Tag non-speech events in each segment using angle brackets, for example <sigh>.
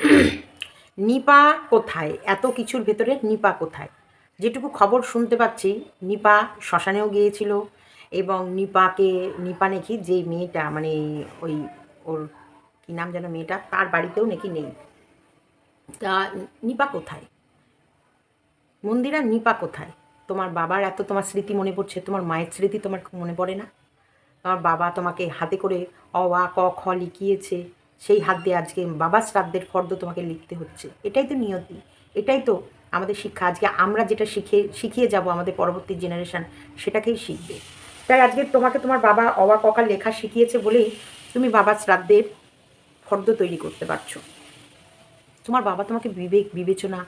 <coughs> নিপা কোথায়? এত কিছুর ভেতরে নিপা কোথায়? যেটুকু খবর শুনতে পাচ্ছি, নিপা শ্মশানেও গিয়েছিল এবং নিপাকে, নিপা নাকি যে মেয়েটা মানে ওই ওর কী নাম যেন মেয়েটা, তার বাড়িতেও নাকি নেই। তা নিপা কোথায়? মন্দিরা, নিপা কোথায়? তোমার বাবার এত, তোমার স্মৃতি মনে পড়ছে? তোমার মায়ের স্মৃতি তোমার মনে পড়ে না? তোমার বাবা তোমাকে হাতে করে অ, আ, ক, খ লিখিয়েছে। সেই হাত দিয়ে আজকে বাবা শ্রাদ্ধের ফর্দ তোমাকে লিখতে হচ্ছে। এটাই তো নিয়তি। এটাই তো আমাদের শিক্ষা। আজকে আমরা যেটা শিখে, শিখিয়ে যাব আমাদের পরবর্তী জেনারেশান সেটাকেই শিখবে। তাই আজকে তোমাকে তোমার বাবা অবা ককা লেখা শিখিয়েছে বলেই তুমি বাবার শ্রাদ্ধের ফর্দ তৈরি করতে পারছ। তোমার বাবা তোমাকে বিবেক, বিবেচনা,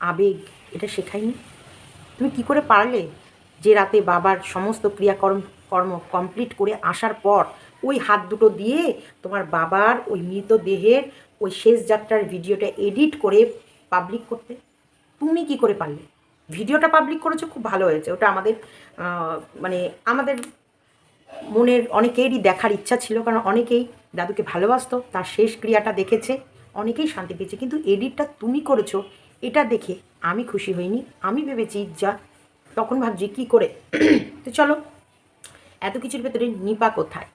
আবেগ এটা শেখায়নি। তুমি কি করে পারলে যে রাতে বাবার সমস্ত ক্রিয়াকর্ম, কর্ম কমপ্লিট করে আসার পর ওই হাত দুটো দিয়ে তোমার বাবার ওই মৃতদেহের ওই শেষ যাত্রার ভিডিওটা এডিট করে পাবলিক করতে। তুমি কি করে পারলে? ভিডিওটা পাবলিক করেছ, খুব ভালো হয়েছে। ওটা আমাদের মানে আমাদের মনের অনেকেরই দেখার ইচ্ছা ছিল, কারণ অনেকেই দাদুকে ভালোবাসতো, তার শেষ ক্রিয়াটা দেখেছে, অনেকেই শান্তি পেয়েছে। কিন্তু এডিটটা তুমি করেছ, এটা দেখে আমি খুশি হইনি। আমি ভেবেছি, যা, তখন ভাবছি, কি করে? তো চলো, এত কিছুর ভেতরে নিপা কোথায়?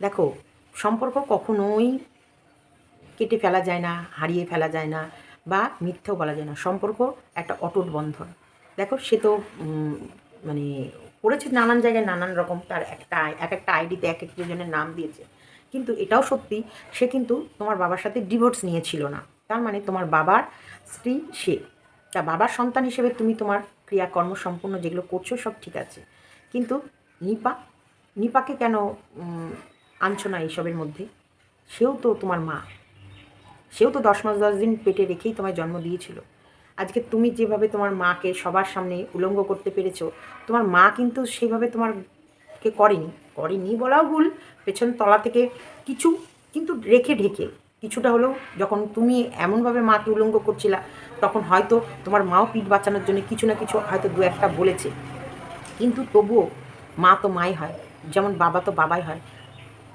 দেখো, সম্পর্ক কখনোই কেটে ফেলা যায় না, হারিয়ে ফেলা যায় না বা মিথ্যেও বলা যায় না। সম্পর্ক একটা অটুট বন্ধন। দেখো, সে তো মানে করেছে নানান জায়গায় নানান রকম, তার একটা, এক একটা আইডিতে এক এক জনের নাম দিয়েছে। কিন্তু এটাও সত্যি, সে কিন্তু তোমার বাবার সাথে ডিভোর্স নিয়েছিল না। তার মানে তোমার বাবার স্ত্রী সে। তা বাবার সন্তান হিসেবে তুমি তোমার ক্রিয়াকর্ম সম্পূর্ণ যেগুলো করছ সব ঠিক আছে। কিন্তু নিপা, নিপাকে কেন আনছো না এইসবের মধ্যে। সেও তো তোমার মা। সেও তো দশ মাস, দশ দিন পেটে রেখেই তোমায় জন্ম দিয়েছিল। আজকে তুমি যেভাবে তোমার মাকে সবার সামনে উলঙ্গ করতে পেরেছ, তোমার মা কিন্তু সেভাবে তোমারকে করেনি। করেনি বলাও ভুল, পেছন তলা থেকে কিছু কিন্তু রেখে ঢেকে। কিছুটা হলেও যখন তুমি এমনভাবে মাকে উলঙ্গ করছিলা, তখন হয়তো তোমার মাও পিঠ বাঁচানোর জন্য কিছু না কিছু হয়তো দু একটা বলেছে। কিন্তু তবুও মা তো মাই হয়। যেমন বাবা তো বাবাই হয়।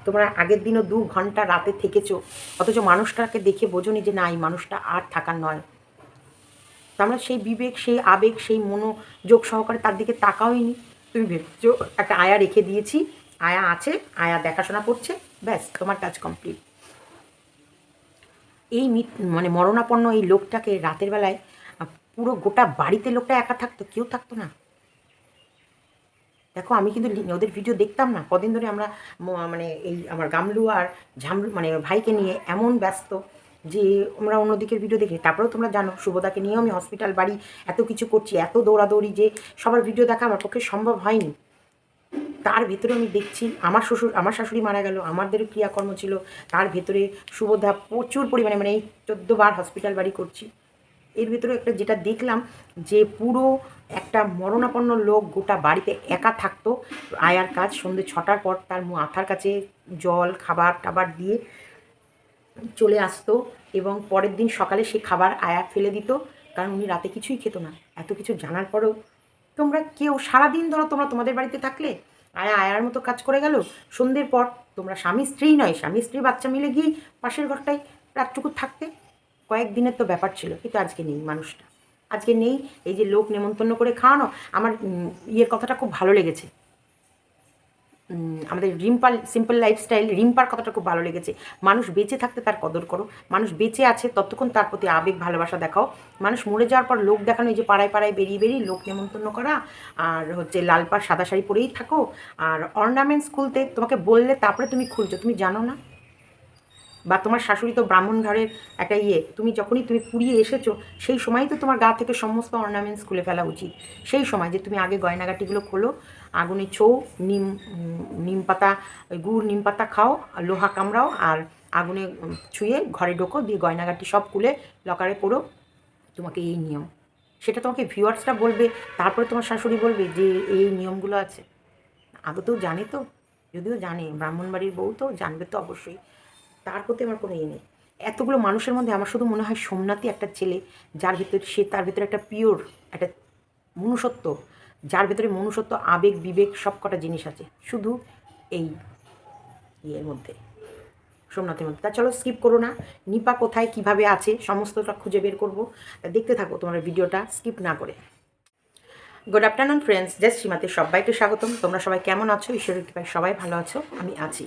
তোমরা আগের দিনও দু ঘণ্টা রাতে থেকেছো, অথচ মানুষটাকে দেখে বোঝনি যে না, এই মানুষটা আর থাকার নয়। তোমরা সেই বিবেক, সেই আবেগ, সেই মনোযোগ সহকারে তার দিকে তাকাওইনি। তুমি ভেবছো একটা আয়া রেখে দিয়েছি, আয়া আছে, আয়া দেখাশোনা করছে, ব্যাস, তোমার কাজ কমপ্লিট এই মানে মরণাপন্ন এই লোকটাকে রাতের বেলায় পুরো গোটা বাড়িতে লোকটা একা থাকতো, কেউ থাকতো না। দেখো, আমি কিন্তু ওদের ভিডিও দেখতাম না। কদিন ধরে আমরা মানে এই আমার গামলু আর ঝামলু মানে ভাইকে নিয়ে এমন ব্যস্ত যে আমরা অন্যদিকের ভিডিও দেখি। তারপরেও তোমরা জানো শুভদাকে নিয়েও আমি হসপিটাল বাড়ি এত কিছু করছি, এত দৌড়াদৌড়ি যে সবার ভিডিও দেখা আমার পক্ষে সম্ভব হয়নি। তার ভেতরে আমি দেখছি, আমার শ্বশুর, আমার শাশুড়ি মারা গেল আমাদেরও ক্রিয়াকর্ম ছিল। তার ভেতরে শুভদা প্রচুর পরিমাণে মানে এই চোদ্দ বার হসপিটাল বাড়ি করছি। এর ভিতরে একটা যেটা দেখলাম যে পুরো একটা মরণাপন্ন লোক গোটা বাড়িতে একা থাকতো। আয়ার কাজ সন্ধ্যে ছটার পর তার মাথার কাছে জল, খাবার, টাবার দিয়ে চলে আসতো এবং পরের দিন সকালে সে খাবার আয়া ফেলে দিত, কারণ উনি রাতে কিছুই খেত না। এত কিছু জানার পরেও তোমরা কেউ সারাদিন ধরো তোমরা তোমাদের বাড়িতে থাকলে, আয়া আয়ার মতো কাজ করে গেল, সন্ধ্যের পর তোমরা স্বামী স্ত্রী নয়, স্বামী স্ত্রী বাচ্চা মিলে গিয়ে পাশের ঘরটায় রাতটুকু থাকতে কয়েকদিনের তো ব্যাপার ছিল, কিন্তু আজকে নেই মানুষটা। আজকে নেই, এই যে লোক নেমন্তন্ন করে খাওয়ানো, আমার ইয়ের কথাটা খুব ভালো লেগেছে। আমাদের রিম্পাল সিম্পল লাইফস্টাইল রিম্পার কথাটা খুব ভালো লেগেছে। মানুষ বেঁচে থাকতে তার কদর করো, মানুষ বেঁচে আছে ততক্ষণ তার প্রতি আবেগ, ভালোবাসা দেখাও। মানুষ মরে যাওয়ার পর লোক দেখানো, এই যে পাড়ায় পাড়ায় বেরিয়ে বেরিয়ে লোক নেমন্তন্ন করা, আর হচ্ছে লাল পাড় সাদা শাড়ি পরেই থাকো, আর অর্নামেন্টস খুলতে তোমাকে বললে তারপরে তুমি খুলছো, তুমি জানো না। বা তোমার শাশুড়ি তো ব্রাহ্মণ ঘরের একটা ইয়ে তুমি যখনই তুমি পুড়িয়ে এসেছ, সেই সময়ই তো তোমার গা থেকে সমস্ত অর্নামেন্টস খুলে ফেলা উচিত। সেই সময় যে তুমি আগে গয়নাগাটিগুলো খোলো, আগুনে ছৌ নিম নিম পাতা গুড়, নিম পাতা খাও লোহা কামড়াও, আর আগুনে ছুঁয়ে ঘরে ঢোকো, দিয়ে গয়নাগাটি সব খুলে লকারে পড়ো। তোমাকে এই নিয়ম। সেটা তোমাকে ভিউয়ার্সরা বলবে, তারপরে তোমার শাশুড়ি বলবে যে এই নিয়মগুলো আছে। আগে তো জানে তো, যদিও জানে ব্রাহ্মণ বাড়ির বউ তো জানবে তো অবশ্যই। তার প্রতি আমার কোনো ইয়ে নেই। এতগুলো মানুষের মধ্যে আমার শুধু মনে হয় সোমনাথই একটা ছেলে, যার ভিতরে সে তার ভিতরে একটা পিওর একটা মনুষ্যত্ব, যার ভিতরে মনুষ্যত্ব, আবেগ, বিবেক সব কটা জিনিস আছে। শুধু এই ইয়ের মধ্যে, সোমনাথের মধ্যে। তা চলো স্কিপ করো না। নিপা কোথায়, কীভাবে আছে, সমস্তটা খুঁজে বের করব। দেখতে থাকো তোমার ভিডিওটা স্কিপ না করে। গুড আফটারনুন ফ্রেন্ডস জাস্ট সীমাতে সবাইকে স্বাগতম। তোমরা সবাই কেমন আছো? ঈশ্বরের কৃপায় সবাই ভালো আছো। আমি আছি।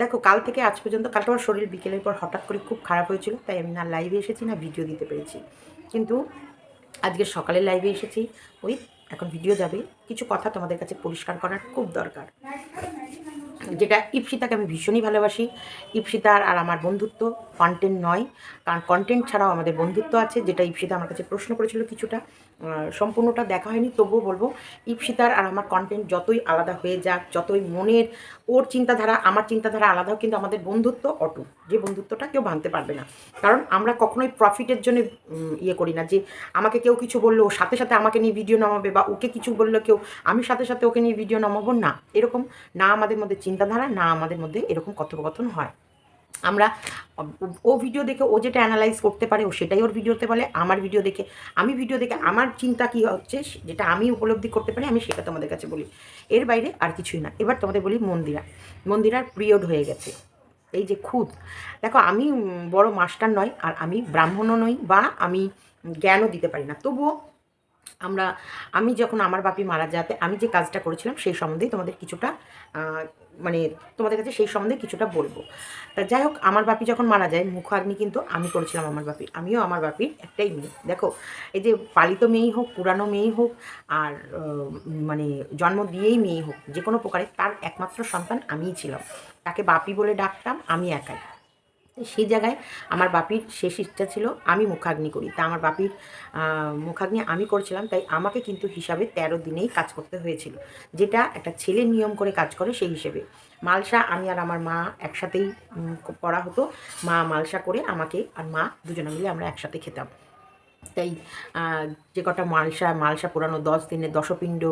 দেখো, কাল থেকে আজ পর্যন্ত, কালকে আমার শরীর বিকেলের পর হঠাৎ করে খুব খারাপ হয়েছিল, তাই আমি না লাইভে এসেছি, না ভিডিও দিতে পেরেছি। কিন্তু আজকে সকালে লাইভে এসেছি, ওই এখন ভিডিও যাবে। কিছু কথা তোমাদের কাছে পরিষ্কার করার খুব দরকার। যেটা ইপসিতাকে আমি ভীষণই ভালোবাসি। ইপসিতার আর আমার বন্ধুত্ব কন্টেন্ট নয়, কারণ কন্টেন্ট ছাড়াও আমাদের বন্ধুত্ব আছে, যেটা ইপসিতা আমার কাছে প্রশ্ন করেছিল কিছুটা। সম্পূর্ণটা দেখা হয়নি, তবুও বলব, ইপসিতার আর আমার কন্টেন্ট যতই আলাদা হয়ে যাক, যতই মনের ওর চিন্তাধারা, আমার চিন্তাধারা আলাদা কিন্তু আমাদের বন্ধুত্ব অটুট। যে বন্ধুত্বটা কেউ ভাঙতে পারবে না। কারণ আমরা কখনোই প্রফিটের জন্য ইয়ে করি না যে আমাকে কেউ কিছু বলল সাথে সাথে আমাকে নিয়ে ভিডিও নামাবে বা ওকে কিছু বলল কেউ, আমি সাথে সাথে ওকে নিয়ে ভিডিও নামাবো না। এরকম না আমাদের মধ্যে চিন্তাধারা, না আমাদের মধ্যে এরকম কথোপকথন হয়। আমরা, ও ভিডিও দেখে ও যেটা অ্যানালাইজ করতে পারে ও সেটাই ওর ভিডিওতে বলে, আমার ভিডিও দেখে, আমি ভিডিও দেখে আমার চিন্তা কী হচ্ছে, যেটা আমি উপলব্ধি করতে পারি আমি সেটা তোমাদের কাছে বলি। এর বাইরে আর কিছুই না। এবার তোমাদের বলি মন্দিরা। মন্দিরার পিরিয়ড হয়ে গেছে। এই যে খুদ। দেখো, আমি বড় মাস্টার নয়, আর আমি ব্রাহ্মণও নই বা আমি জ্ঞানও দিতে পারি না। তবুও আমরা, আমি যখন আমার বাপি মারা যাতে আমি যে কাজটা করেছিলাম সেই সম্বন্ধেই তোমাদের কিছুটা মানে তোমাদের কাছে সেই সম্বন্ধে কিছুটা বলব। তা যাই হোক, আমার বাপি যখন মারা যায়, মুখাগ্নি কিন্তু আমি করেছিলাম আমার বাপি। আমিও আমার বাপির একটাই মেয়ে। দেখো, এই যে পালিত মেয়েই হোক, পুরানো মেয়েই হোক, আর মানে জন্ম দিয়েই মেয়েই হোক, যে কোনো প্রকারে তার একমাত্র সন্তান আমিই ছিলাম। তাকে বাপি বলে ডাকতাম, আমি একাই। সেই জায়গায় আমার বাপির শেষ ইচ্ছা ছিল, আমি মুখাগ্নি করি। তা আমার বাপির মুখাগ্নি আমি করছিলাম, তাই আমাকে কিন্তু হিসাবে তেরো দিনেই কাজ করতে হয়েছিল। যেটা একটা ছেলে নিয়ম করে কাজ করে সেই হিসেবে। মালসা, আমি আর আমার মা একসাথেই করা হতো। মা মালসা করে আমাকে আর মা দুজনে মিলে আমরা একসাথে খেতাম। তাই যে কটা মালসা মালসা পুরানো দশ দিনে দশপিণ্ড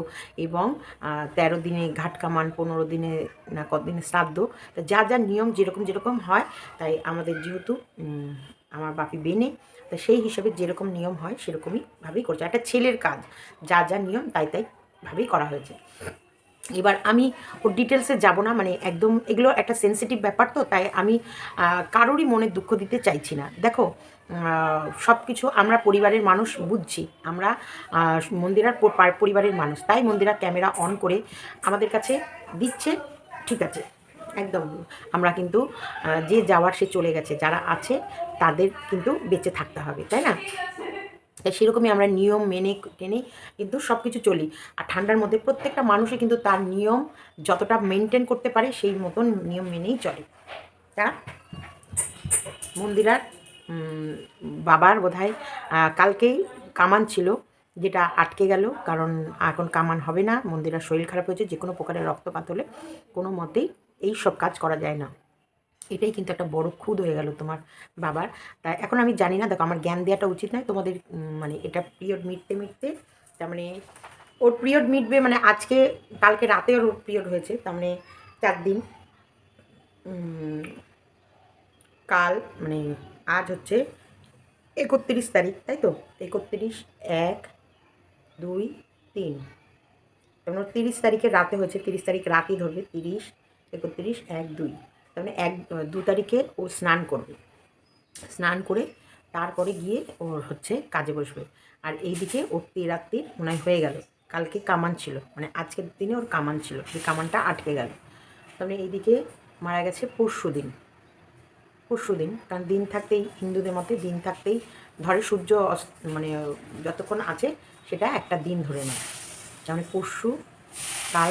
এবং তেরো দিনে ঘাট কামান, পনেরো দিনে, না কত দিনে শ্রাদ্ধ, তা যা যা নিয়ম যেরকম যেরকম হয়, তাই আমাদের যেহেতু আমার বাপি বেনে, তা সেই হিসাবে যেরকম নিয়ম হয়, সেরকমই ভাবেই করছে। একটা ছেলের কাজ, যা যা নিয়ম, তাই তাই ভাবেই করা হয়েছে। এবার আমি ওর ডিটেলসে যাব না মানে একদম, এগুলো একটা সেন্সিটিভ ব্যাপার তো, তাই আমি কারোরই মনে দুঃখ দিতে চাইছি না। দেখো সব কিছু আমরা পরিবারের মানুষ বুঝছি। আমরা মন্দিরার পরিবারের মানুষ। তাই মন্দিরা ক্যামেরা অন করে আমাদের কাছে দিচ্ছে, ঠিক আছে। একদম। আমরা কিন্তু যে যাওয়ার সে চলে গেছে, যারা আছে, তাদের কিন্তু বেঁচে থাকতে হবে, তাই না? তাই সেরকমই আমরা নিয়ম মেনে টেনে কিন্তু সব কিছু চলি। আর ঠান্ডার মধ্যে প্রত্যেকটা মানুষই কিন্তু তার নিয়ম যতটা মেনটেন করতে পারে, সেই মতন নিয়ম মেনেই চলে। তা মন্দিরার বাবার বোধহয় কালকেই কামান ছিল, যেটা আটকে গেল, কারণ এখন কামান হবে না, মন্দিরার শরীর খারাপ হয়েছে, যে কোনো প্রকারের রক্তপাত হলে কোনো মতেই এই সব কাজ করা যায় না। এটাই কিন্তু একটা বড় খুদ হয়ে গেল তোমার বাবার। তাই এখন আমি জানি না, দেখো, আমার জ্ঞান দেওয়াটা উচিত নয়, তোমাদের মানে এটা পিরিয়ড মিটতে মিটতে, তার মানে ওর পিরিয়ড মিটবে মানে আজকে, কালকে রাতে ওর পিরিয়ড হয়েছে, তার মানে চার দিন। কাল মানে আজ হচ্ছে একত্রিশ তারিখ, তাই তো? একত্রিশ, এক, দুই, তিন। তার মানে তিরিশ তারিখে রাতে হয়েছে, তিরিশ তারিখ রাতেই ধরবে, তিরিশ, একত্রিশ, এক, দুই। তার মানে এক, দু তারিখে ও স্নান করবে। স্নান করে তারপরে গিয়ে ওর হচ্ছে কাজে বসবে। আর এইদিকে ওর রাত্রির মনে হয় গেল। কালকে কামান ছিল মানে আজকের দিনে ওর কামান ছিল সেই কামানটা আটকে গেল। তারপরে এইদিকে মারা গেছে পরশু দিন পরশু দিন, কারণ দিন থাকতেই, হিন্দুদের মতে দিন থাকতেই, ধরে সূর্য মানে যতক্ষণ আছে, সেটা একটা দিন ধরে নেয়। যেমন মানে পরশু কাল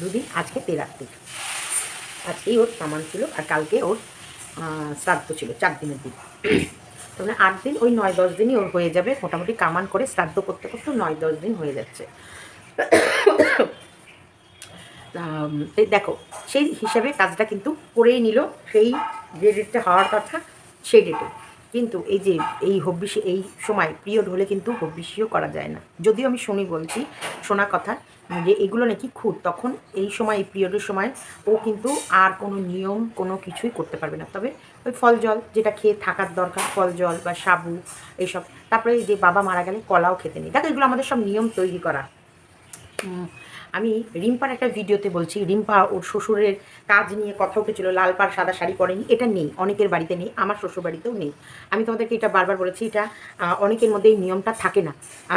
দুদিন, আজকে তেরাত্রিক আজকেই ওর সামান ছিল, আর কালকে ওর শ্রাদ্ধ ছিল, চার দিনের দিন। মানে আট দিন, ওই নয় দশ দিনই ওর হয়ে যাবে। মোটামুটি কামান করে শ্রাদ্ধ করতে করতে নয় দশ দিন হয়ে যাচ্ছে। দেখো, সেই হিসাবে কাজটা কিন্তু করেই নিল, সেই যে ডেটটা হওয়ার কথা, সেই ডেটে কিন্তু এই যে, এই হব্বিষি এই সময় পিরিয়ড হলে কিন্তু হব্বিষিও করা যায় না। যদিও আমি শুনি বলছি, শোনা কথা, যে এগুলো নাকি খুদ তখন এই সময়, এই পিরিয়ডের সময়, ও কিন্তু আর কোনো নিয়ম, কোনো কিছুই করতে পারবে না। তবে ওই ফল জল, যেটা খেয়ে থাকার দরকার, ফল জল বা সাবু, এইসব। তারপরে যে বাবা মারা গেলে কলাও খেতে নেই। দেখো, এগুলো আমাদের সব নিয়ম তৈরি করা। আমি রিম্পার একটা ভিডিওতে বলছি, রিম্পা ওর শ্বশুরের কাজ নিয়ে কথা উঠেছিল লাল পাড় সাদা শাড়ি পরেনি, এটা নেই, অনেকের বাড়িতে নেই, আমার শ্বশুর বাড়িতেও নেই। আমি তোমাদেরকে এটা বারবার বলেছি, এটা অনেকের মধ্যে এই নিয়মটা থাকে না।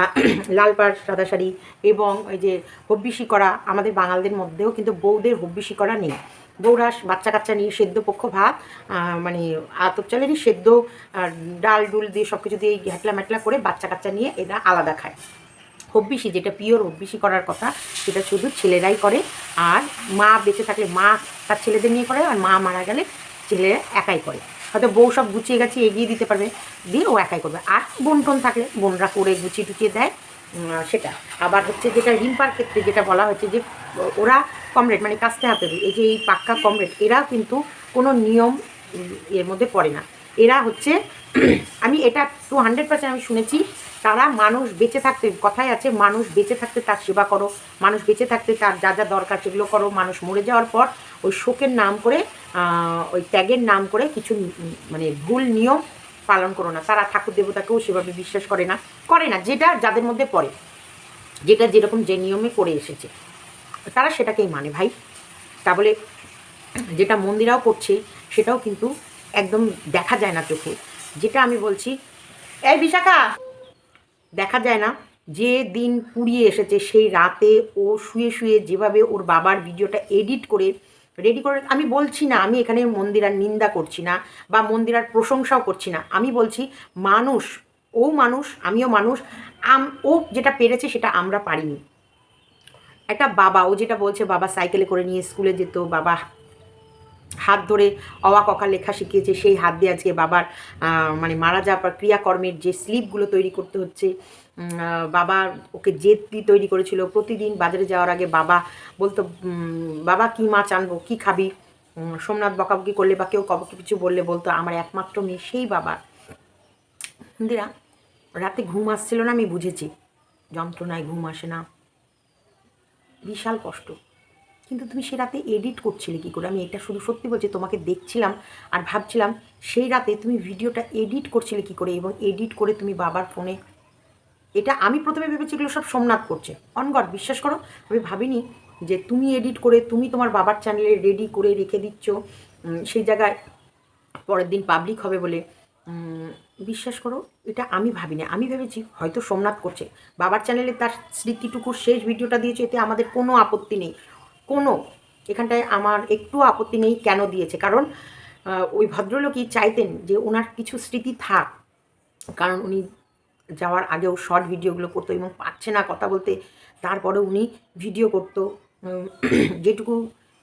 <clears throat> লাল পাড় সাদা শাড়ি এবং ওই যে হব্বিসি করা, আমাদের বাঙালদের মধ্যেও কিন্তু বউদের হব্বিসি করা নেই। বউরা বাচ্চা কাচ্চা নিয়ে সেদ্ধ পক্ষ ভাত মানে আতপ চালেরই সেদ্ধ ডাল, ডুল দিয়ে সব কিছু দিয়ে ঘ্যাটলা ম্যাটলা করে বাচ্চা কাচ্চা নিয়ে এরা আলাদা খায়। হব্বিসি যেটা পিওর হব্বিসি করার কথা, সেটা শুধু ছেলেরাই করে। আর মা বেঁচে থাকলে মা তার ছেলেদের নিয়ে করে, আর মা মারা গেলে ছেলেরা একাই করে। হয়তো বউ সব গুছিয়ে গেছে এগিয়ে দিতে পারবে, দিয়ে ও একাই করবে। আর বোন টোন থাকলে বোনরা করে গুছিয়ে টুচিয়ে দেয় সেটা। আবার হচ্ছে যেটা রিম্পার ক্ষেত্রে যেটা বলা হচ্ছে যে, ওরা কমরেড মানে কাস্তে হাতের এই যে এই পাক্কা কমরেড এরা কিন্তু কোনো নিয়ম এর মধ্যে পড়ে না। এরা হচ্ছে, আমি এটা টু হান্ড্রেড পার্সেন্ট আমি শুনেছি, তারা মানুষ বেঁচে থাকতে, কথাই আছে, মানুষ বেঁচে থাকতে তার সেবা করো, মানুষ বেঁচে থাকতে তার যা যা দরকার সেগুলো করো, মানুষ মরে যাওয়ার পর ওই শোকের নাম করে ওই ত্যাগের নাম করে কিছু মানে ভুল নিয়ম পালন করো না। তারা ঠাকুর দেবতাকেও সেভাবে বিশ্বাস করে না করে না, যেটা যাদের মধ্যে পড়ে। যেটা যেরকম যে নিয়মে করে এসেছে। তারা সেটাকেই মানে ভাই। তা বলে, যেটা মন্দিরাও করছে, সেটাও কিন্তু একদম দেখা যায় না চোখে। যেটা আমি বলছি, এই বিশাখা! দেখা যায় না। যে দিন পুড়িয়ে এসেছে, সেই রাতে ও শুয়ে শুয়ে যেভাবে ওর বাবার ভিডিওটা এডিট করে রেডি করে, আমি বলছি না, আমি এখানে মন্দিরার নিন্দা করছি না বা মন্দিরার প্রশংসাও করছি না। আমি বলছি, মানুষ, ও মানুষ, আমিও মানুষ, আম, ও যেটা পেরেছে সেটা আমরা পারিনি। একটা বাবা, ও যেটা বলছে, বাবা সাইকেলে করে নিয়ে স্কুলে যেত, বাবা হাত ধরে অওয়া ককা লেখা শিখিয়েছে, সেই হাত দিয়ে আজকে বাবার মানে মারা যাওয়ার পর ক্রিয়াকর্মের যে স্লিপগুলো তৈরি করতে হচ্ছে বাবা ওকে জেদলি তৈরি করেছিল। প্রতিদিন বাজারে যাওয়ার আগে বাবা বলতো বাবা, কী মাছ আনব, কী খাবি? সোমনাথ বকাবকি করলে বা কেউ কবকে কিছু বললে বলতো, আমার একমাত্র মেয়ে সেই বাবা। ইন্দিরা, রাতে ঘুম আসছিল না, আমি বুঝেছি। যন্ত্রণায় ঘুম আসে না। বিশাল কষ্ট। কিন্তু তুমি সে রাতে এডিট করছিলে কী করে? আমি এটা শুধু সত্যি বলছি, তোমাকে দেখছিলাম আর ভাবছিলাম সেই রাতে তুমি ভিডিওটা এডিট করছিলে কী করে এবং এডিট করে তুমি বাবার ফোনে এটা আমি প্রথমে ভেবেছি এগুলো সব সোমনাথ করছে। অনগড বিশ্বাস করো, আমি ভাবিনি যে তুমি এডিট করে তুমি তোমার বাবার চ্যানেলে রেডি করে রেখে দিচ্ছ সেই জায়গায় পরের দিন পাবলিক হবে বলে বিশ্বাস করো, এটা আমি ভাবিনি। আমি ভেবেছি হয়তো সোমনাথ করছে। বাবার চ্যানেলে তার স্মৃতিটুকু শেষ ভিডিওটা দিয়েছে, এতে আমাদের কোনো আপত্তি নেই। কোনো এখানটায় আমার একটু আপত্তি নেই কেন দিয়েছে। কারণ ওই ভদ্রলোকই চাইতেন যে ওনার কিছু স্মৃতি থাক। কারণ উনি যাওয়ার আগেও শর্ট ভিডিওগুলো করতো এবং পারছে না কথা বলতে। তারপরে উনি ভিডিও করতো। <clears throat> যেটুকু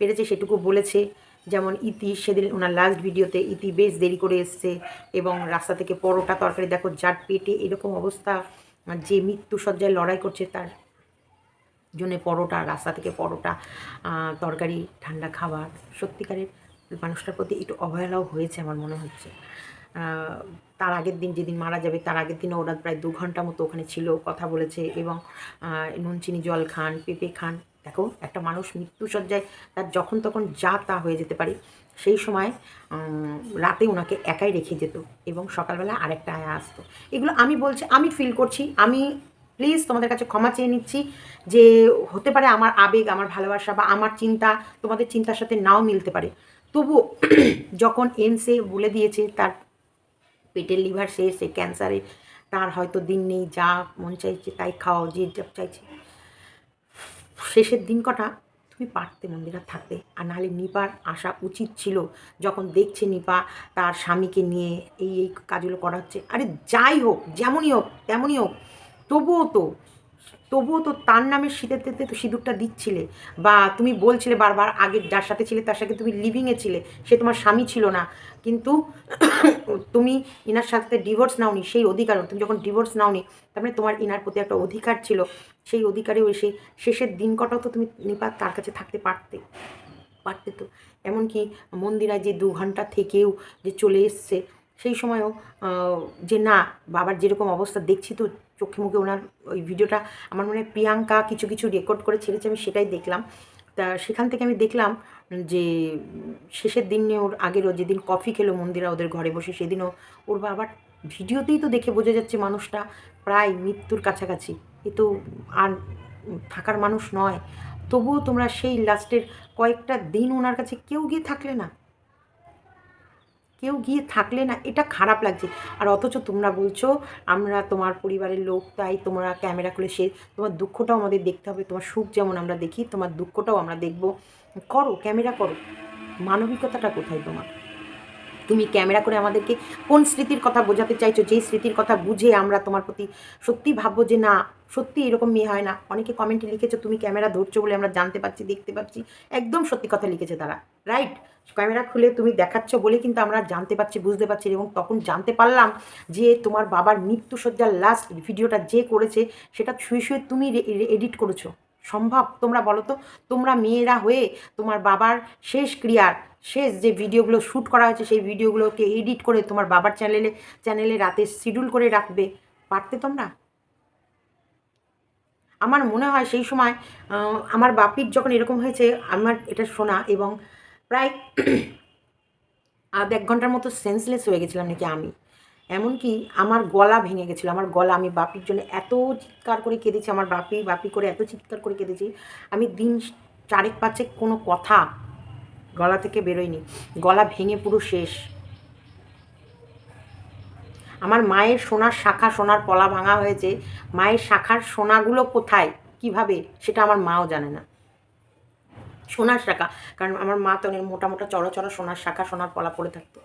পেরেছে সেটুকু বলেছে। যেমন, ইতি সেদিন ওনার লাস্ট ভিডিওতে ইতি বেশ দেরি করে এসছে এবং রাস্তা থেকে পরোটা তরকারি, দেখো যার পেটে এরকম অবস্থা। যে মৃত্যু সজ্জায় লড়াই করছে তার জন্য পরোটা, রাস্তা থেকে পরোটা তরকারি, ঠান্ডা খাবার। সত্যিকারের মানুষটার প্রতি একটু অবহেলাও হয়েছে আমার মনে হচ্ছে। তার আগের দিন যেদিন মারা যাবে, তার আগের দিনে ওরা প্রায় দু ঘণ্টা মতো ওখানে ছিল, কথা বলেছে এবং নুন চিনি জল খান, পেঁপে খান। দেখো, একটা মানুষ মৃত্যুসজ্জায় তার যখন তখন যা তা হয়ে যেতে পারে, সেই সময় রাতে ওনাকে একাই রেখে যেত এবং সকালবেলা আরেকটা আয়া আসতো। এগুলো আমি বলছি, আমি ফিল করছি, আমি প্লিজ তোমাদের কাছে ক্ষমা চেয়ে নিচ্ছি যে হতে পারে আমার আবেগ, আমার ভালোবাসা বা আমার চিন্তা তোমাদের চিন্তার সাথে নাও মিলতে পারে। তবুও <clears throat> যখন এমসে বলে দিয়েছে তার পেটের লিভার শেষ সে ক্যান্সারে তার হয়তো দিন নেই, যা মন চাইছে তাই খাও যে যা চাইছে। শেষের দিন কটা তুমি পারতে মন্দিরা থাকতে। আর নাহলে নিপার আসা উচিত ছিল যখন দেখছে নিপা তার স্বামীকে নিয়ে এই এই কাজগুলো করা হচ্ছে। আরে যাই হোক, যেমনই হোক, তেমনই হোক তবুও তো তবুও তো তার নামে শীতেতে তো সিঁদুরটা দিচ্ছিলে বা তুমি বলছিলে বারবার আগে যার সাথে ছিলে তার সাথে তুমি লিভিংয়ে ছিলে, সে তোমার স্বামী ছিল না। কিন্তু তুমি ইনার সাথে ডিভোর্স নাওনি, সেই অধিকার তুমি যখন ডিভোর্স নাওনি, তার মানে তোমার ইনার প্রতি একটা অধিকার ছিল। সেই অধিকারেও এসে শেষের দিন কটাও তো তুমি নিপাত তার কাছে থাকতে পারতে পারতে তো। এমনকি মন্দিরায় যে দু ঘণ্টা থেকেও যে চলে এসছে, সেই সময়ও যে না, বাবার যেরকম অবস্থা দেখছি তো চোখে মুখে ওনার ওই ভিডিওটা, আমার মনে হয় প্রিয়াঙ্কা কিছু কিছু রেকর্ড করে ছেড়েছে, আমি সেটাই দেখলাম। তা সেখান থেকে আমি দেখলাম যে, শেষের দিনে ওর আগেরও যেদিন কফি খেলো মন্দিরা ওদের ঘরে বসে, সেদিনও ওর বাবার ভিডিওতেই তো দেখে বোঝা যাচ্ছে মানুষটা প্রায় মৃত্যুর কাছাকাছি। এ তো আর থাকার মানুষ নয়। তবুও তোমরা সেই লাস্টের কয়েকটা দিন ওনার কাছে কেউ গিয়ে থাকলে না। কেউ গিয়ে থাকলে না, এটা খারাপ লাগছে। আর অথচ তোমরা বলছো, আমরা তোমার পরিবারের লোক, তাই তোমরা ক্যামেরা খুলে সে, তোমার দুঃখটাও আমাদের দেখতে হবে, তোমার সুখ যেমন আমরা দেখি, তোমার দুঃখটাও আমরা দেখব। করো, ক্যামেরা করো। মানবিকতাটা কোথায় তোমার? তুমি ক্যামেরা করে আমাদেরকে কোন স্মৃতির কথা বোঝাতে চাইছো? যেই স্মৃতির কথা বুঝে আমরা তোমার প্রতি সত্যি ভাববো যে না, সত্যি এরকম মেয়ে হয় না। অনেকে কমেন্টে লিখেছো, তুমি ক্যামেরা ধরছো বলে আমরা জানতে পারছি, দেখতে পাচ্ছি। একদম সত্যি কথা লিখেছে তারা রাইট ক্যামেরা খুলে তুমি দেখাচ্ছ বলে কিন্তু আমরা জানতে পারছি, বুঝতে পারছি এবং তখন জানতে পারলাম যে তোমার বাবার মৃত্যুসজ্জার লাস্ট ভিডিওটা যে করেছে, সেটা শুয়ে শুয়ে তুমি এডিট করেছ। সম্ভব তোমরা বলো তো? তোমরা মেয়েরা হয়ে তোমার বাবার শেষ ক্রিয়ার শেষ যে ভিডিওগুলো শ্যুট করা হয়েছে, সেই ভিডিওগুলোকে এডিট করে তোমার বাবার চ্যানেলে চ্যানেলে রাতে শিডিউল করে রাখবে। পারতে তোমরা? আমার মনে হয় সেই সময় আমার বাপির যখন এরকম হয়েছে, আমার এটা শোনা এবং প্রায় <clears throat> আধ এক ঘণ্টার মতো সেন্সলেস হয়ে গেছিলাম নাকি আমি। এমনকি আমার গলা ভেঙে গেছিল, আমার গলা, আমি বাপির জন্য এত চিৎকার করে কেঁদেছি, আমার বাপি বাপি করে এত চিৎকার করে কেঁদেছি। আমি দিন চারেক পাঁচেক কোনো কথা গলা থেকে বেরোয়নি। গলা ভেঙে পুরো শেষ। আমার মায়ের সোনার শাখা সোনার পলা ভাঙা হয়েছে। মায়ের শাখার সোনাগুলো কোথায়? কীভাবে? সেটা আমার মাও জানে না। সোনার শাখা। কারণ আমার মা তো মোটা মোটা চড়া চড়া সোনার শাখা সোনার পলা পড়ে থাকতো।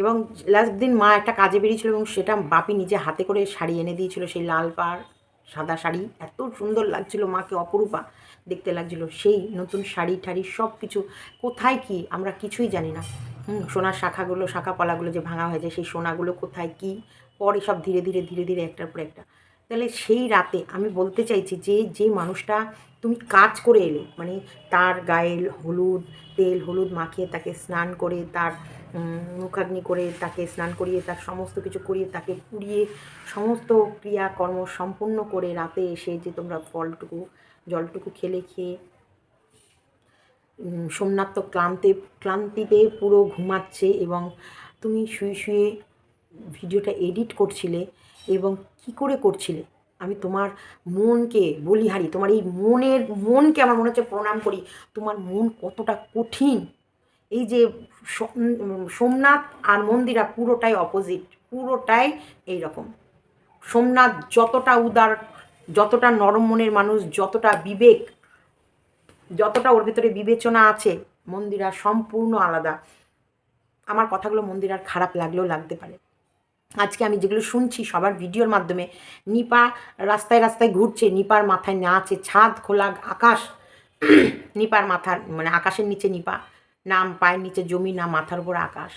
এবং লাস্ট দিন মা একটা কাজে বেরিয়েছিল এবং সেটা বাপি নিজে হাতে করে শাড়ি এনে দিয়েছিল সেই লাল পাড়। সাদা শাড়ি, এত সুন্দর লাগছিল মাকে অপরূপা দেখতে লাগছিল। সেই নতুন শাড়ি ঠাড়ি সব কিছু কোথায় কি আমরা কিছুই জানি না। হুম, সোনার শাখাগুলো শাখা পলাগুলো যে ভাঙা হয়ে যায় সেই সোনাগুলো কোথায় কি? পরে সব ধীরে ধীরে ধীরে ধীরে একটার পর একটা। তাহলে সেই রাতে আমি বলতে চাইছি যে যে মানুষটা তুমি কাজ করে এলে মানে তার গায়ে হলুদ, তেল হলুদ মাখিয়ে তাকে স্নান করে তার মুখাগ্নি করে তাকে স্নান করিয়ে, তার সমস্ত কিছু করিয়ে, তাকে পুড়িয়ে, সমস্ত ক্রিয়াকর্ম সম্পূর্ণ করে রাতে এসে যে তোমরা ফলটুকু, জলটুকু খেলে, খেয়ে সোমনাথ তো ক্লান্তি, ক্লান্তিতে পুরো ঘুমাচ্ছে এবং তুমি শুয়ে শুয়ে ভিডিওটা এডিট করছিলে এবং কি করে করছিলে? আমি তোমার মনকে বলিহারি, তোমার এই মনের, মনকে আমার মনে হচ্ছে প্রণাম করি। তোমার মন কতটা কঠিন। এই যে সোমনাথ আর মন্দিরা পুরোটাই অপোজিট পুরোটাই এই রকম সোমনাথ যতটা উদার, যতটা নরম মনের মানুষ, যতটা বিবেক, যতটা ওর ভিতরে বিবেচনা আছে, মন্দিরা সম্পূর্ণ আলাদা। আমার কথাগুলো মন্দিরার খারাপ লাগলেও লাগতে পারে। আজকে আমি যেগুলো শুনছি সবার ভিডিওর মাধ্যমে, নিপা রাস্তায় রাস্তায় ঘুরছে, নিপার মাথায় না আছে ছাদ খোলা আকাশ। নিপার মাথার মানে আকাশের নিচে নিপা। নাম পায়ের নিচে জমি, না মাথার উপর আকাশ।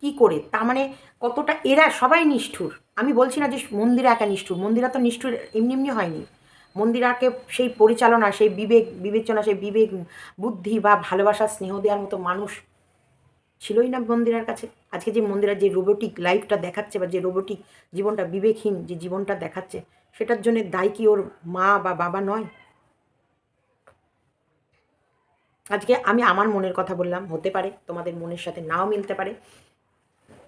কি করে? তার মানে কতটা এরা সবাই নিষ্ঠুর। আমি বলছি না যে মন্দিরা একা নিষ্ঠুর। মন্দিরা তো নিষ্ঠুর এমনি এমনি হয়নি। মন্দিরাকে সেই পরিচালনা, সেই বিবেক, বিবেচনা, সেই বিবেক, বুদ্ধি বা ভালোবাসা, স্নেহ দেওয়ার মতো মানুষ ছিলই না মন্দিরার কাছে। আজকে যে মন্দিরার যে রোবোটিক লাইফটা দেখাচ্ছে বা যে রোবোটিক জীবনটা বিবেকহীন যে জীবনটা দেখাচ্ছে, সেটার জন্য দায়ী কি ওর মা বা বাবা নয়? আজকে আমি আমার মনের কথা বললাম, হতে পারে তোমাদের মনের সাথে নাও মিলতে পারে।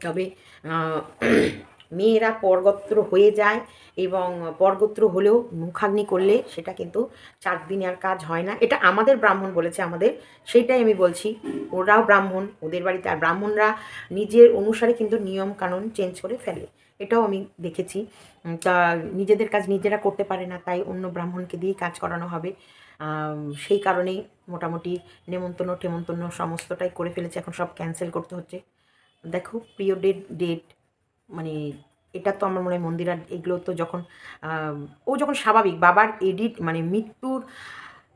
তবে <clears throat> মেয়েরা পরগত্র হয়ে যায় এবং পরগোত্র হলেও মুখাগ্নি করলে সেটা কিন্তু চার দিনে আর কাজ হয় না। এটা আমাদের ব্রাহ্মণ বলেছে আমাদের, সেইটাই আমি বলছি। ওরাও ব্রাহ্মণ, ওদের বাড়িতে আর ব্রাহ্মণরা নিজের অনুসারে কিন্তু নিয়ম কানুন চেঞ্জ করে ফেলে। এটাও আমি দেখেছি। তা নিজেদের কাজ নিজেরা করতে পারে না, তাই অন্য ব্রাহ্মণকে দিয়েই কাজ করানো হবে। সেই কারণেই মোটামুটি নেমন্তন্ন, টেমন্তন্ন সমস্তটাই করে ফেলেছে। এখন সব ক্যান্সেল করতে হচ্ছে। দেখো, প্রিয় ডেট ডেট মানে এটা তো আমার মনে হয় মন্দিরা এগুলো তো যখন ও যখন স্বাভাবিক, বাবার এডিট মানে মৃত্যুর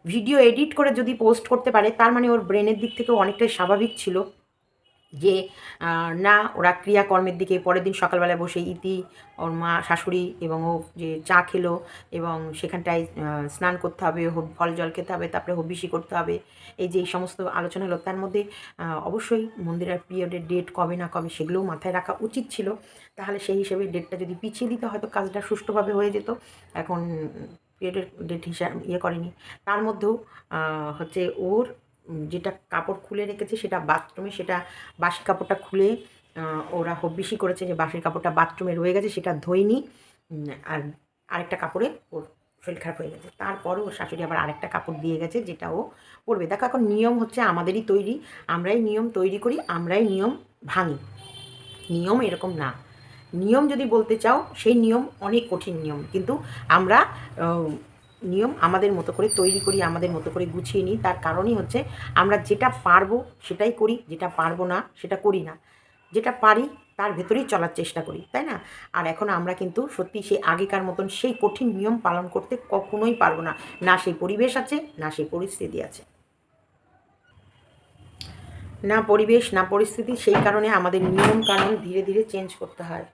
ভিডিও এডিট করে যদি পোস্ট করতে পারে, তার মানে ওর ব্রেনের দিক থেকে অনেকটাই স্বাভাবিক ছিল। যে না, ওরা ক্রিয়াকর্মের দিকে পরের দিন সকালবেলায় বসে ইতি, ওর মা, শাশুড়ি এবং ও যে চা খেলো এবং সেখানটায় স্নান করতে হবে ফল জল খেতে হবে, তারপরে হবিষি করতে হবে, এই যে এই সমস্ত আলোচনা হলো, তার মধ্যে অবশ্যই মন্দিরের পিরিয়ডের ডেট কবে না কবে সেগুলোও মাথায় রাখা উচিত ছিল। তাহলে সেই হিসেবে ডেটটা যদি পিছিয়ে দিতে হয়তো কাজটা সুষ্ঠুভাবে হয়ে যেত। এখন পিরিয়ডের ডেট হিসাব ইয়ে করেনি। তার মধ্যেও হচ্ছে ওর যেটা কাপড় খুলে রেখেছে সেটা বাথরুমে, সেটা বাসি কাপড়টা খুলে ওরা হব্বিসি করেছে যে বাসির কাপড়টা বাথরুমে রয়ে গেছে, সেটা ধোয়নি। আর আরেকটা কাপড়ে ওর শরীর খারাপ হয়ে গেছে। তারপরও ওর শাশুড়ি আবার আরেকটা কাপড় দিয়ে গেছে, যেটা ও পরবে। দেখো, এখন নিয়ম হচ্ছে আমাদেরই তৈরি। আমরাই নিয়ম তৈরি করি, আমরাই নিয়ম ভাঙি। নিয়ম এরকম না। নিয়ম যদি বলতে চাও, সেই নিয়ম অনেক কঠিন নিয়ম। কিন্তু আমরা নিয়ম আমাদের মতো করে তৈরি করি, আমাদের মতো করে গুছিয়ে নিই। তার কারণই হচ্ছে আমরা যেটা পারব সেটাই করি, যেটা পারব না সেটা করি না। যেটা পারি তার ভেতরেই চলার চেষ্টা করি, তাই না? আর এখন আমরা কিন্তু সত্যি সেই আগেকার মতন সেই কঠিন নিয়ম পালন করতে কখনোই পারব না। না সেই পরিবেশ আছে, না সেই পরিস্থিতি আছে। না পরিবেশ, না পরিস্থিতি, সেই কারণে আমাদের নিয়ম কানুন ধীরে ধীরে চেঞ্জ করতে হয়।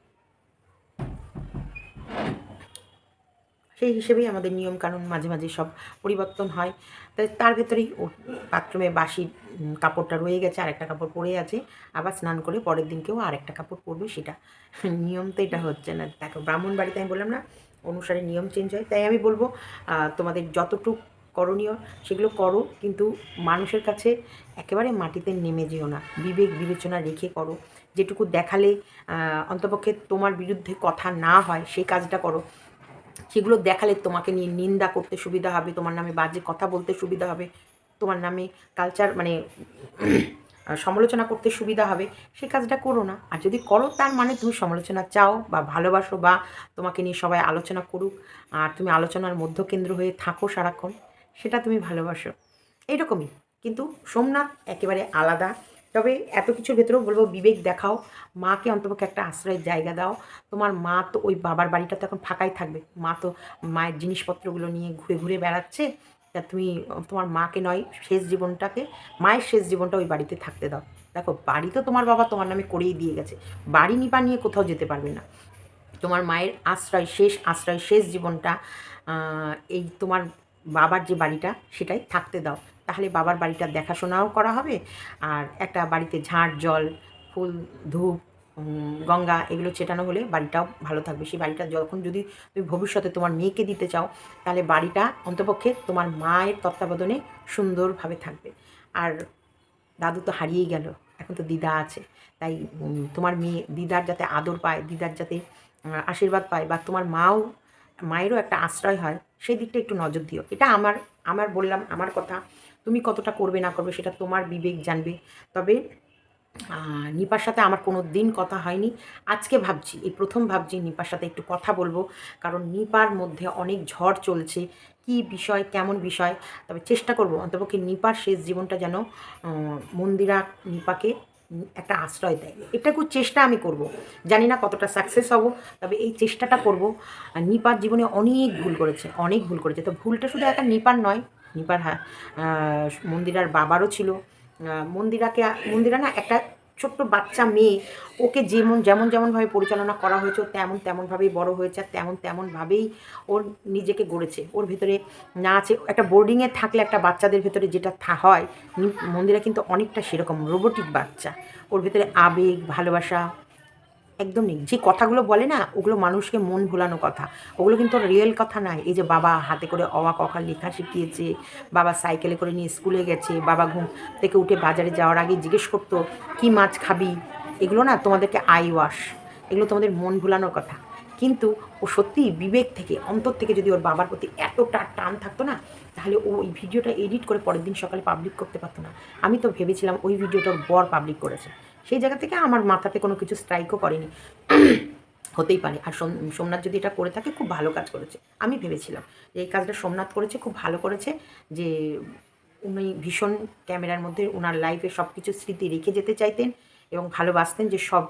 সেই হিসেবেই আমাদের নিয়ম কানুন মাঝে মাঝে সব পরিবর্তন হয়। তাই তার ভেতরেই ও বাথরুমে বাসি কাপড়টা রয়ে গেছে, আরেকটা কাপড় পরে আছে। আবার স্নান করে পরের দিনকেও আরেকটা কাপড় পরবে, সেটা <laughs> নিয়ম তো এটা হচ্ছে না। দেখো, ব্রাহ্মণ বাড়িতে আমি বললাম না, অনুসারে নিয়ম চেঞ্জ হয়। তাই আমি বলব তোমাদের যতটুক করণীয় সেগুলো করো, কিন্তু মানুষের কাছে একেবারে মাটিতে নেমে যেও না। বিবেক বিবেচনা রেখে করো। যেটুকু দেখালে অন্তপক্ষে তোমার বিরুদ্ধে কথা না হয় সেই কাজটা করো। সেগুলো দেখালে তোমাকে নিয়ে নিন্দা করতে সুবিধা হবে, তোমার নামে বাজে কথা বলতে সুবিধা হবে, তোমার নামে কালচার মানে সমালোচনা করতে সুবিধা হবে, সে কাজটা করো না। আর যদি করো, তার মানে তুমি সমালোচনা চাও বা ভালোবাসো বা তোমাকে নিয়ে সবাই আলোচনা করুক। আর তুমি আলোচনার মধ্যকেন্দ্র হয়ে থাকো সারাক্ষণ, সেটা তুমি ভালোবাসো। এইরকমই কিন্তু সোমনাথ একেবারে আলাদা। তবে এত কিছুর ভেতরেও বলব, বিবেক দেখাও, মাকে অন্তপক্ষে একটা আশ্রয়ের জায়গা দাও। তোমার মা তো ওই বাবার বাড়িটা তো এখন ফাঁকাই থাকবে। মা তো মায়ের জিনিসপত্রগুলো নিয়ে ঘুরে ঘুরে বেড়াচ্ছে। তা তুমি, তোমার মাকে নয়, শেষ জীবনটাকে, মায়ের শেষ জীবনটা ওই বাড়িতে থাকতে দাও। দেখো, বাড়ি তো তোমার বাবা তোমার নামে করেই দিয়ে গেছে। বাড়ি নিপা নিয়ে কোথাও যেতে পারবে না। তোমার মায়ের আশ্রয়, শেষ আশ্রয়, শেষ জীবনটা এই তোমার বাবার যে বাড়িটা, সেটাই থাকতে দাও। তাহলে বাবার বাড়িটা দেখাশোনাও করা হবে। আর একটা বাড়িতে ঝাঁট, জল, ফুল, ধূপ গঙ্গা এগুলো চেটানো হলে বাড়িটাও ভালো থাকবে। সেই বাড়িটা যখন যদি তুমি ভবিষ্যতে তোমার মেয়েকে দিতে চাও, তাহলে বাড়িটা অন্তপক্ষে তোমার মায়ের তত্ত্বাবধানে সুন্দরভাবে থাকবে। আর দাদু তো হারিয়েই গেল, এখন তো দিদা আছে। তাই তোমার মেয়ে দিদার যাতে আদর পায়, দিদার যাতে আশীর্বাদ পায় বা তোমার মাও, মায়েরও একটা আশ্রয় হয়, সেই দিকটা একটু নজর দিও। এটা আমার আমার বললাম, আমার কথা। তুমি কতটা করবে, না করবে, সেটা তোমার বিবেক জানবে। তবে নিপার সাথে আমার কোনো দিন কথা হয়নি। আজকে ভাবছি, এই প্রথম ভাবছি নিপার সাথে একটু কথা বলব, কারণ নিপার মধ্যে অনেক ঝড় চলছে, কি বিষয়, কেমন বিষয়, তবে চেষ্টা করব অন্তপক্ষে নিপার শেষ জীবনটা যেন মন্দিরা নিপাকে একটা আশ্রয় দেয়। এটাকু চেষ্টা আমি করব। জানি না কতটা সাকসেস হব, তবে এই চেষ্টাটা করব। নিপার জীবনে অনেক ভুল করেছে, অনেক ভুল করেছে। তো ভুলটা শুধু একটা নিপার নয় নিপার হ্যাঁ মন্দিরার বাবারও ছিল। মন্দিরাকে মন্দিরা না একটা ছোট্ট বাচ্চা মেয়ে, ওকে যেমন যেমন, যেমনভাবে পরিচালনা করা হয়েছে তেমন, তেমনভাবেই বড় হয়েছে, আর তেমন, তেমনভাবেই ওর নিজেকে গড়েছে। ওর ভেতরে না আছে, একটা বোর্ডিংয়ে থাকলে একটা বাচ্চাদের ভেতরে যেটা থা, হয় মন্দিরা কিন্তু অনেকটা সেরকম রোবোটিক বাচ্চা। ওর ভেতরে আবেগ, ভালোবাসা একদম নেই। যে কথাগুলো বলে না, ওগুলো মানুষকে মন ভোলানো কথা। ওগুলো কিন্তু রিয়েল কথা নয়। এই যে বাবা হাতে করে অওয়া কখা লেখা শিখিয়েছে, বাবা সাইকেলে করে নিয়ে স্কুলে গেছে, বাবা ঘুম থেকে উঠে বাজারে যাওয়ার আগে জিজ্ঞেস করতো, কী মাছ খাবি? এগুলো না তোমাদেরকে আই ওয়াশ এগুলো তোমাদের মন ভোলানোর কথা। কিন্তু ও সত্যিই বিবেক থেকে, অন্তর থেকে যদি ওর বাবার প্রতি এতটা টান থাকতো না, তাহলে ও ওই ভিডিওটা এডিট করে পরের দিন সকালে পাবলিক করতে পারতো না। আমি তো ভেবেছিলাম ওই ভিডিওটা বর পাবলিক করেছে। সেই জায়গা থেকে আমার মাথাতে কোনো কিছু স্ট্রাইকও করেনি। হতেই পারে। আর সোম- সোমনাথ যদি এটা করে থাকে, খুব ভালো কাজ করেছে। আমি ভেবেছিলাম যে এই কাজটা সোমনাথ করেছে, খুব ভালো করেছে, যে উনি ভীষণ ক্যামেরার মধ্যে ওনার লাইফে সব কিছু স্মৃতি রেখে যেতে চাইতেন এবং ভালোবাসতেন যে সব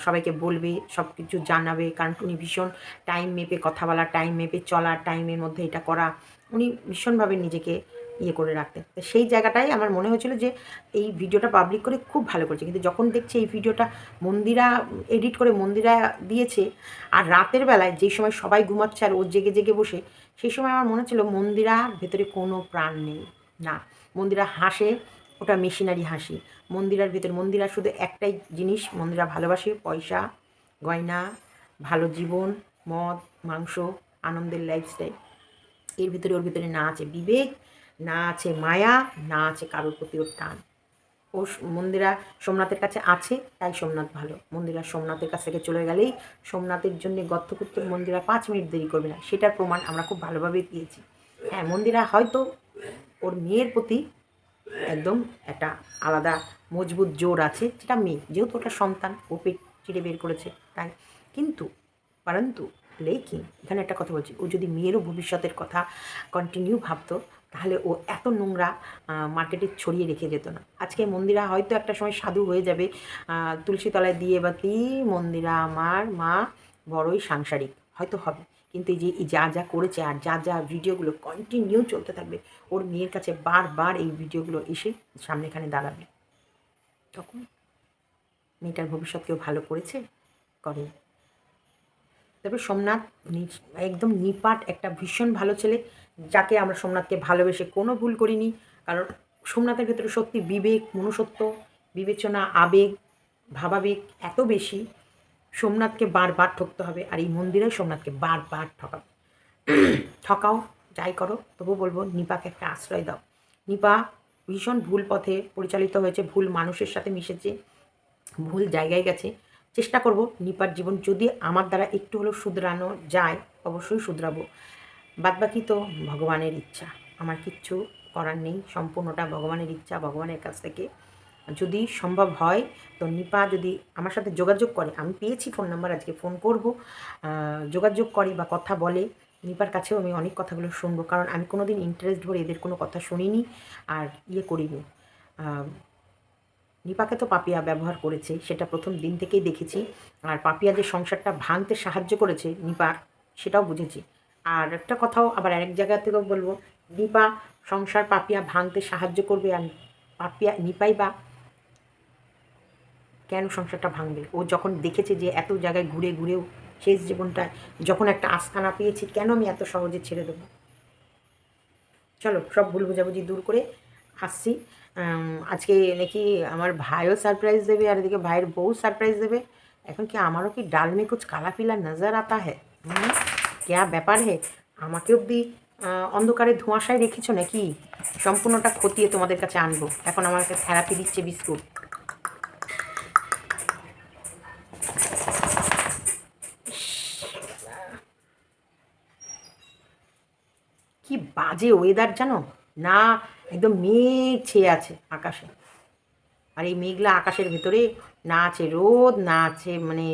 সবাইকে বলবে সব কিছু জানাবে, কারণ উনি ভীষণ টাইম মেপে কথা বলা টাইম মেপে চলা টাইমের মধ্যে এটা করা, উনি ভীষণভাবে নিজেকে ইয়ে করে রাখতে। তো সেই জায়গাটাই আমার মনে হয়েছিল যে এই ভিডিওটা পাবলিক করে খুব ভালো করেছে। কিন্তু যখন দেখছি এই ভিডিওটা মন্দিরা এডিট করে মন্দিরা দিয়েছে, আর রাতের বেলায় যেই সময় সবাই ঘুমাচ্ছে আর ও জেগে জেগে বসে, সেই সময় আমার মনে হচ্ছিল মন্দিরার ভেতরে কোনো প্রাণ নেই। না, মন্দিরা হাসে, ওটা মেশিনারি হাসি। মন্দিরার ভেতরে, মন্দিরা শুধু একটাই জিনিস, মন্দিরা ভালোবাসে, পয়সা, গয়না, ভালো জীবন, মদ, মাংস, আনন্দের লাইফস্টাইল এর ভিতরে, ওর ভিতরে না আছে বিবেক না আছে মায়া, না আছে কারোর প্রতি ওর টান। ও মন্দিরা সোমনাথের কাছে আছে, তাই সোমনাথ ভালো। মন্দিরা সোমনাথের কাছ থেকে চলে গেলেই সোমনাথের জন্য গর্ত করতে মন্দিরা পাঁচ মিনিট দেরি করবে না। সেটার প্রমাণ আমরা খুব ভালোভাবে পেয়েছি হ্যাঁ মন্দিরা হয়তো ওর মেয়ের প্রতি একদম একটা আলাদা মজবুত জোর আছে, যেটা মেয়ে। যেহেতু ওটা সন্তান, ও পেট চিড়ে বের করেছে, তাই। কিন্তু, পরন্তু, লেকিন, এখানে একটা কথা বলছি, ও যদি মেয়েরও ভবিষ্যতের কথা কন্টিনিউ ভাবতো তাহলে ও এত নোংরা মার্কেটে ছড়িয়ে রেখে যেত না। আজকে মন্দিরা হয়তো একটা সময় সাধু হয়ে যাবে আহ, তুলসী তলায় দিয়ে বাতি মন্দিরা আমার মা বড়ই সাংসারিক হয়তো হবে। কিন্তু এই যে যা যা করেছে আর যা যা ভিডিওগুলো কন্টিনিউ চলতে থাকবে ওর মেয়ের কাছে বারবার এই ভিডিওগুলো এসে সামনেখানে দাঁড়াবে। তখন মেয়েটার ভবিষ্যৎ কেউ ভালো করেছে? করে তবে সোমনাথ একদম নিপাট একটা ভীষণ ভালো ছেলে যাকে আমরা সোমনাথকে ভালোবেসে কোনো ভুল করিনি, কারণ সোমনাথের ভেতরে সত্যি বিবেক, মনুষ্যত্ব, বিবেচনা, আবেগ, ভাবাবেগ এত বেশি, সোমনাথকে বারবার ঠকতে হবে আর এই মন্দিরে সোমনাথকে বারবার ঠকাবে। ঠকাও, যাই করো, তবু বলব, নিপাকে একটা আশ্রয় দাও। নিপা ভীষণ ভুল পথে পরিচালিত হয়েছে, ভুল মানুষের সাথে মিশেছে, ভুল জায়গায় গেছে। চেষ্টা করব নিপার জীবন, যদি আমার দ্বারা একটু হলেও শুধরানো যায়, অবশ্যই শুধরাবো। বাদবাকি তো ভগবানের ইচ্ছা। আমার কিচ্ছু করার নেই, সম্পূর্ণটা ভগবানের ইচ্ছা, ভগবানের কাছ থেকে। যদি সম্ভব হয়, তো নিপা যদি আমার সাথে যোগাযোগ করে, আমি পেয়েছি ফোন নাম্বার আজকে ফোন করব। যোগাযোগ করে বা কথা বলে, নিপার কাছেও আমি অনেক কথাগুলো শুনব, কারণ আমি কোনো দিন ইন্টারেস্ট ভরে এদের কোনো কথা শুনিনি আর ইয়ে করিনি। নিপাকে তো পাপিয়া ব্যবহার করেছে, সেটা প্রথম দিন থেকেই দেখেছি। আর পাপিয়া যে সংসারটা ভাঙতে সাহায্য করেছে নিপার, সেটাও বুঝেছি। আর একটা কথাও আবার আরেক জায়গা থেকেও বলব, নিপা সংসার পাপিয়া ভাঙতে সাহায্য করবে আর পাপিয়া, নিপাই বা কেন সংসারটা ভাঙবে? ও যখন দেখেছে যে এত জায়গায় ঘুরে ঘুরেও শেষ জীবনটায় যখন একটা আস্থানা পেয়েছি, কেন আমি এত সহজে ছেড়ে দেবো? চলো সব ভুল বোঝাবুঝি দূর করে আসছি। আজকে নাকি আমার ভাইও সারপ্রাইজ দেবে, আর এদিকে ভাইয়ের বউ সারপ্রাইজ দেবে। এখন কি আমারও কি ডাল মে কুছ কালা পিলা নজর আতা হ্যাঁ? ক্যা ব্যাপার হে? আমাকে অবধি অন্ধকারে ধোঁয়াশায় রেখেছো নাকি? সম্পূর্ণটা খতিয়ে তোমাদের কাছে আনব। এখন আমাকে থেরাপি দিচ্ছে বিস্কুট। কি বাজে ওয়েদার জানো? না, একদম মেঘ ছেয়ে আছে আকাশে। আর এই মেঘলা আকাশের ভেতরে না আছে রোদ, না আছে মানে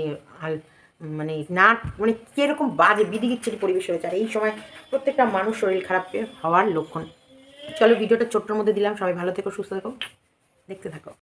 মানে না মানে কীরকম বাজে বিদিকিচ্ছির পরিবেশ হয়েছে। আর এই সময় প্রত্যেকটা মানুষ শরীর খারাপ হওয়ার লক্ষণ। চলো, ভিডিওটা ছোট্টর মধ্যে দিলাম। সবাই ভালো থেকো, সুস্থ থাকো। দেখতে থাকো।